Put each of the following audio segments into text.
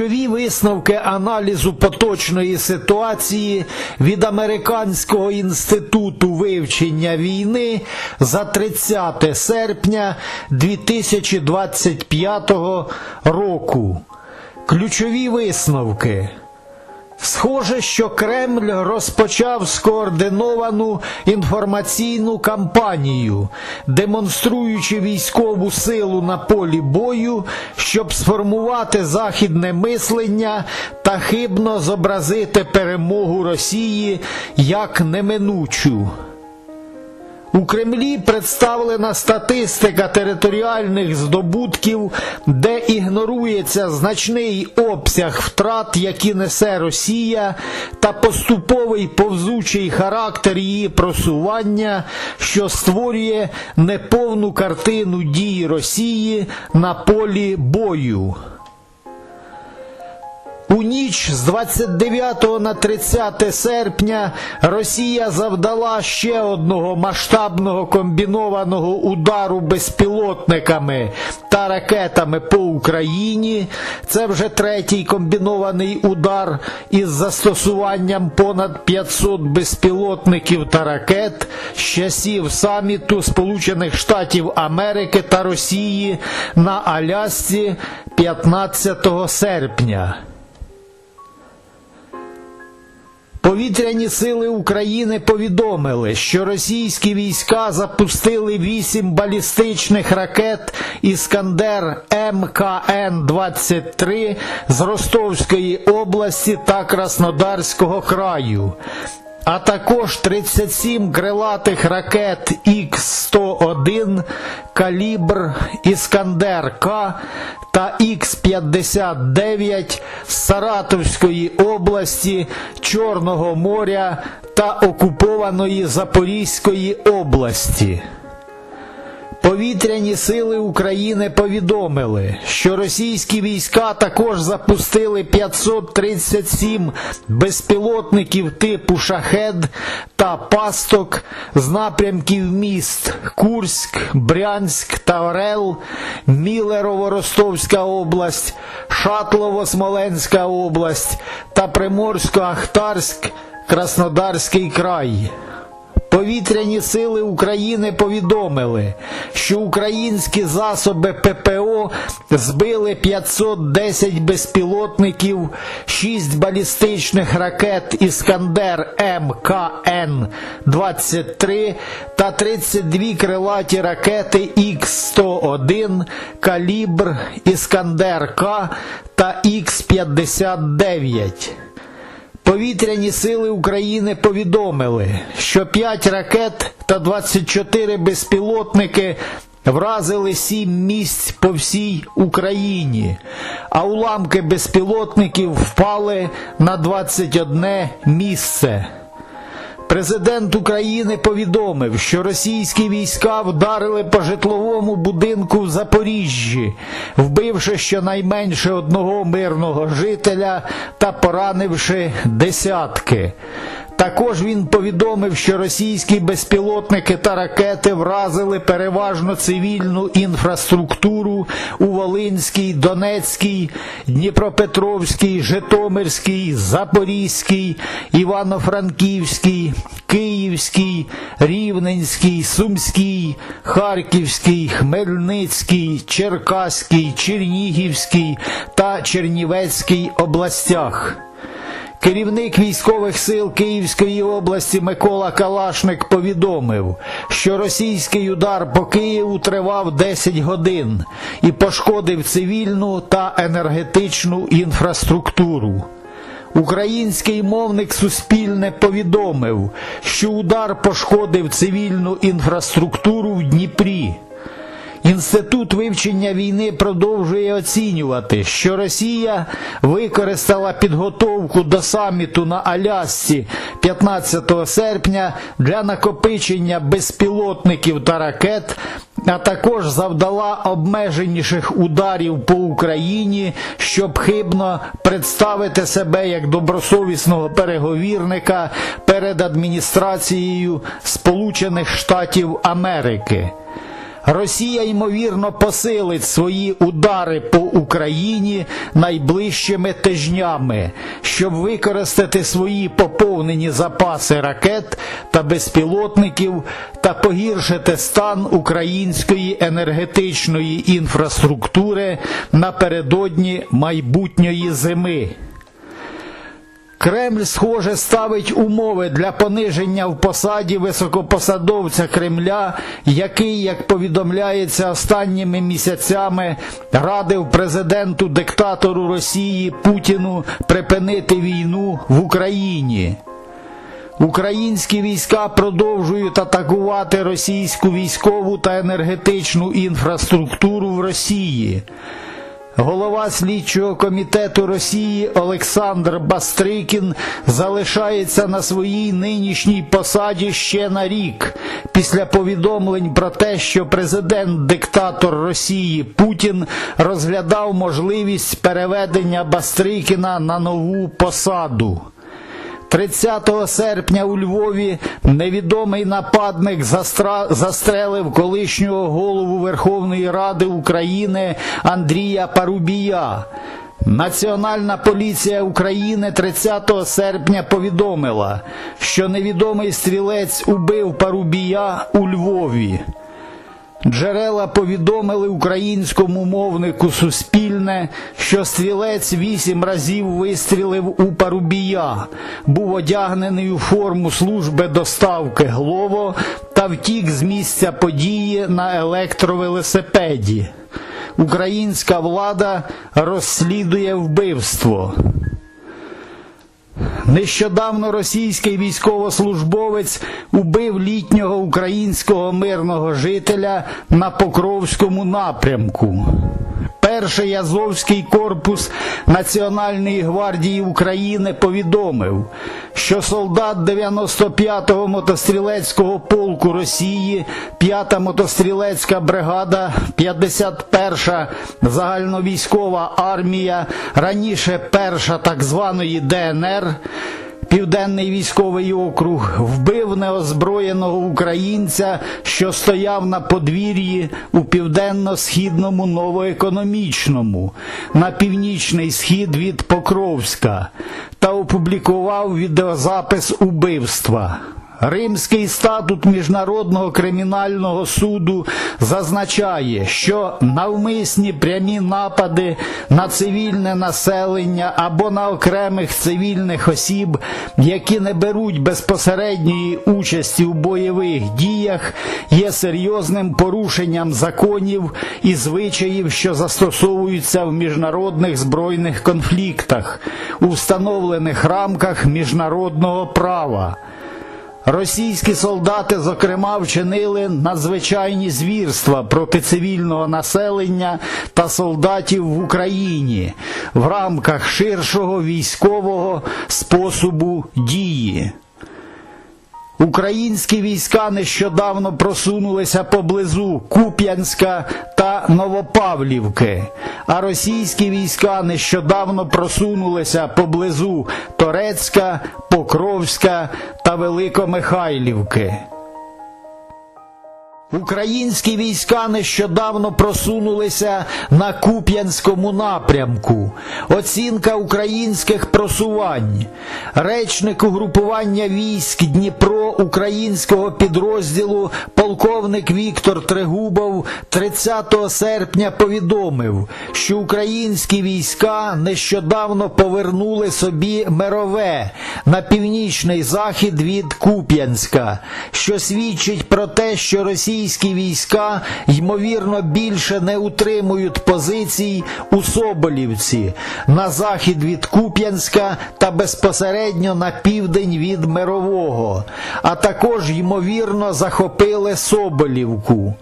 Ключові висновки аналізу поточної ситуації від Американського інституту вивчення війни за 30 серпня 2025 року. Ключові висновки. Схоже, що Кремль розпочав скоординовану інформаційну кампанію, демонструючи військову силу на полі бою, щоб сформувати західне мислення та хибно зобразити перемогу Росії як неминучу. У Кремлі представлена статистика територіальних здобутків, де ігнорується значний обсяг втрат, які несе Росія, та поступовий повзучий характер її просування, що створює неповну картину дій Росії на полі бою. У ніч з 29 на 30 серпня Росія завдала ще одного масштабного комбінованого удару безпілотниками та ракетами по Україні. Це вже третій комбінований удар із застосуванням понад 500 безпілотників та ракет з часів саміту Сполучених Штатів Америки та Росії на Алясці 15 серпня. Повітряні сили України повідомили, що російські війська запустили вісім балістичних ракет Іскандер МКН-23 з Ростовської області та Краснодарського краю. А також 37 крилатих ракет Х-101, калібр Іскандер К та Х-59 з Саратовської області, Чорного моря та окупованої Запорізької області. Повітряні сили України повідомили, що російські війська також запустили 537 безпілотників типу шахед та пасток з напрямків міст Курськ, Брянськ та Орел, Мілерово-Ростовська область, Шатлово-Смоленська область та Приморсько-Ахтарськ, Краснодарський край. Повітряні сили України повідомили, що українські засоби ППО збили 510 безпілотників, 6 балістичних ракет Іскандер МКН-23 та 32 крилаті ракети Х-101, калібр Іскандер К та Х-59. Повітряні сили України повідомили, що 5 ракет та 24 безпілотники вразили 7 місць по всій Україні, а уламки безпілотників впали на 21 місце. Президент України повідомив, що російські війська вдарили по житловому будинку в Запоріжжі, вбивши щонайменше одного мирного жителя та поранивши десятки. Також він повідомив, що російські безпілотники та ракети вразили переважно цивільну інфраструктуру у Волинській, Донецькій, Дніпропетровській, Житомирській, Запорізькій, Івано-Франківській, Київській, Рівненській, Сумській, Харківській, Хмельницькій, Черкаській, Чернігівській та Чернівецькій областях. Керівник військових сил Київської області Микола Калашник повідомив, що російський удар по Києву тривав 10 годин і пошкодив цивільну та енергетичну інфраструктуру. Український мовник Суспільне повідомив, що удар пошкодив цивільну інфраструктуру в Дніпрі. Інститут вивчення війни продовжує оцінювати, що Росія використала підготовку до саміту на Алясці 15 серпня для накопичення безпілотників та ракет, а також завдала обмеженіших ударів по Україні, щоб хибно представити себе як добросовісного переговірника перед адміністрацією Сполучених Штатів Америки. Росія ймовірно посилить свої удари по Україні найближчими тижнями, щоб використати свої поповнені запаси ракет та безпілотників та погіршити стан української енергетичної інфраструктури напередодні майбутньої зими. Кремль, схоже, ставить умови для пониження в посаді високопосадовця Кремля, який, як повідомляється останніми місяцями, радив президенту диктатору Росії Путіну припинити війну в Україні. Українські війська продовжують атакувати російську військову та енергетичну інфраструктуру в Росії. Голова слідчого комітету Росії Олександр Бастрикін залишається на своїй нинішній посаді ще на рік після повідомлень про те, що президент-диктатор Росії Путін розглядав можливість переведення Бастрикіна на нову посаду. 30 серпня у Львові невідомий нападник застра... застрелив колишнього голову Верховної Ради України Андрія Парубія. Національна поліція України 30 серпня повідомила, що невідомий стрілець убив Парубія у Львові. Джерела повідомили українському мовнику Суспільне, що стрілець вісім разів вистрілив у Парубія, був одягнений у форму служби доставки Глово та втік з місця події на електровелосипеді. Українська влада розслідує вбивство. Нещодавно російський військовослужбовець убив літнього українського мирного жителя на Покровському напрямку. Перший Азовський корпус Національної гвардії України повідомив, що солдат 95-го мотострілецького полку Росії, 5-та мотострілецька бригада, 51-ша загальновійськова армія, раніше перша так званої ДНР. Південний військовий округ вбив неозброєного українця, що стояв на подвір'ї у південно-східному новоекономічному, на північний схід від Покровська, та опублікував відеозапис убивства. Римський статут Міжнародного кримінального суду зазначає, що навмисні прямі напади на цивільне населення або на окремих цивільних осіб, які не беруть безпосередньої участі у бойових діях, є серйозним порушенням законів і звичаїв, що застосовуються в міжнародних збройних конфліктах у встановлених рамках міжнародного права. Російські солдати, зокрема, вчинили надзвичайні звірства проти цивільного населення та солдатів в Україні в рамках ширшого військового способу дії. Українські війська нещодавно просунулися поблизу Куп'янська та Новопавлівки, а російські війська нещодавно просунулися поблизу Торецька, Покровська та Великомихайлівки. Українські війська нещодавно просунулися на Куп'янському напрямку. Оцінка українських просувань. Речник угрупування військ Дніпро українського підрозділу полковник Віктор Трегубов 30 серпня повідомив, що українські війська нещодавно повернули собі Мерове на північний захід від Куп'янська, що свідчить про те, що Росія російські війська ймовірно більше не утримують позицій у Соболівці на захід від Куп'янська та безпосередньо на південь від Мирового, а також ймовірно захопили Соболівку.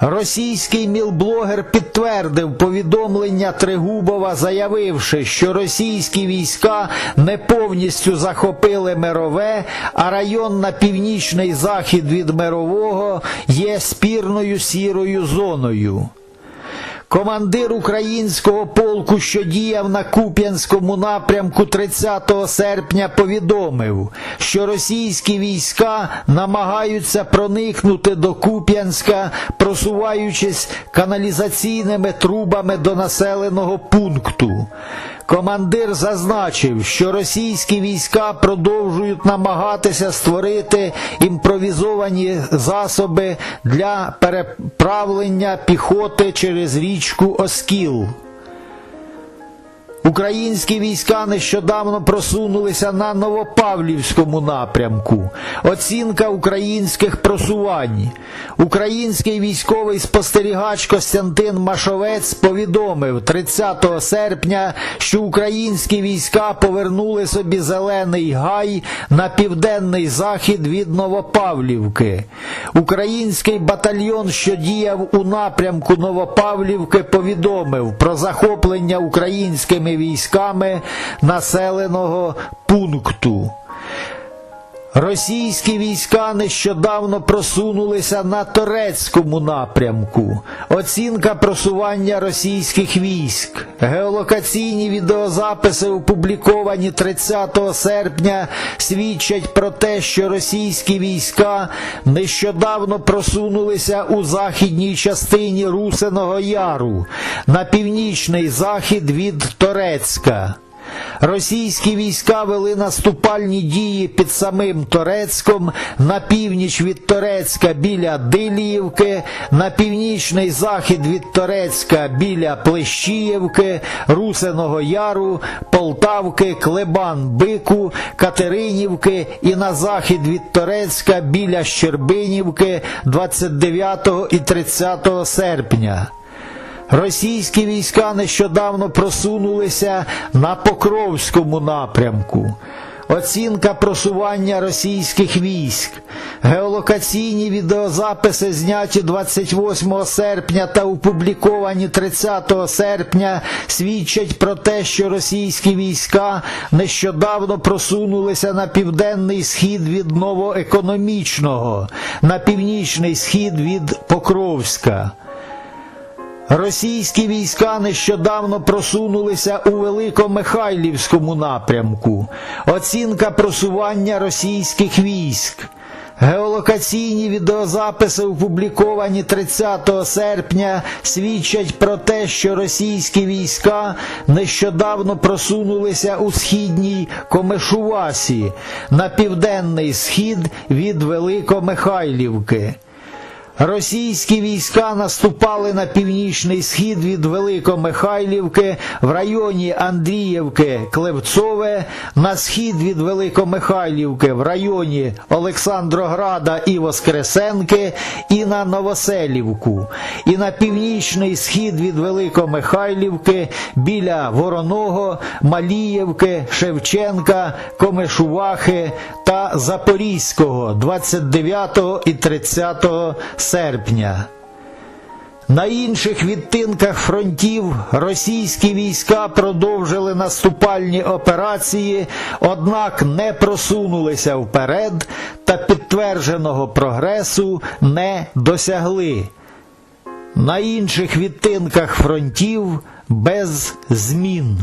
Російський мілблогер підтвердив повідомлення Тригубова, заявивши, що російські війська не повністю захопили Мирове, а район на північний захід від Мирового є спірною сірою зоною. Командир українського полку, що діяв на Куп'янському напрямку 30 серпня, повідомив, що російські війська намагаються проникнути до Куп'янська, просуваючись каналізаційними трубами до населеного пункту. Командир зазначив, що російські війська продовжують намагатися створити імпровізовані засоби для переправлення піхоти через річку Оскіл. Українські війська нещодавно просунулися на Новопавлівському напрямку. Оцінка українських просувань. Український військовий спостерігач Костянтин Машовець повідомив 30 серпня, що українські війська повернули собі зелений гай на південний захід від Новопавлівки. Український батальйон, що діяв у напрямку Новопавлівки, повідомив про захоплення українськими військами населеного пункту. Російські війська нещодавно просунулися на Торецькому напрямку. Оцінка просування російських військ. Геолокаційні відеозаписи, опубліковані 30 серпня, свідчать про те, що російські війська нещодавно просунулися у західній частині Русиного Яру на північний захід від Торецька. Російські війська вели наступальні дії під самим Торецьком на північ від Торецька біля Диліївки, на північний захід від Торецька біля Плещіївки, Русиного Яру, Полтавки, Клебан Бику, Катеринівки і на захід від Торецька біля Щербинівки 29 і 30 серпня. Російські війська нещодавно просунулися на Покровському напрямку. Оцінка просування російських військ. Геолокаційні відеозаписи, зняті 28 серпня та опубліковані 30 серпня, свідчать про те, що російські війська нещодавно просунулися на південний схід від новоекономічного, на північний схід від Покровська. Російські війська нещодавно просунулися у Великомихайлівському напрямку. Оцінка просування російських військ. Геолокаційні відеозаписи, опубліковані 30 серпня, свідчать про те, що російські війська нещодавно просунулися у східній Комешувасі на південний схід від Великомихайлівки. Російські війська наступали на північний схід від Великомихайлівки в районі Андріївки Клевцове, на схід від Великомихайлівки в районі Олександрограда і Воскресенки і на Новоселівку, і на північний схід від Великомихайлівки біля Вороного, Маліївки, Шевченка, Комишувахи Запорізького 29 і 30 серпня. На інших відтинках фронтів російські війська продовжили наступальні операції, однак не просунулися вперед та підтвердженого прогресу не досягли. На інших відтинках фронтів без змін.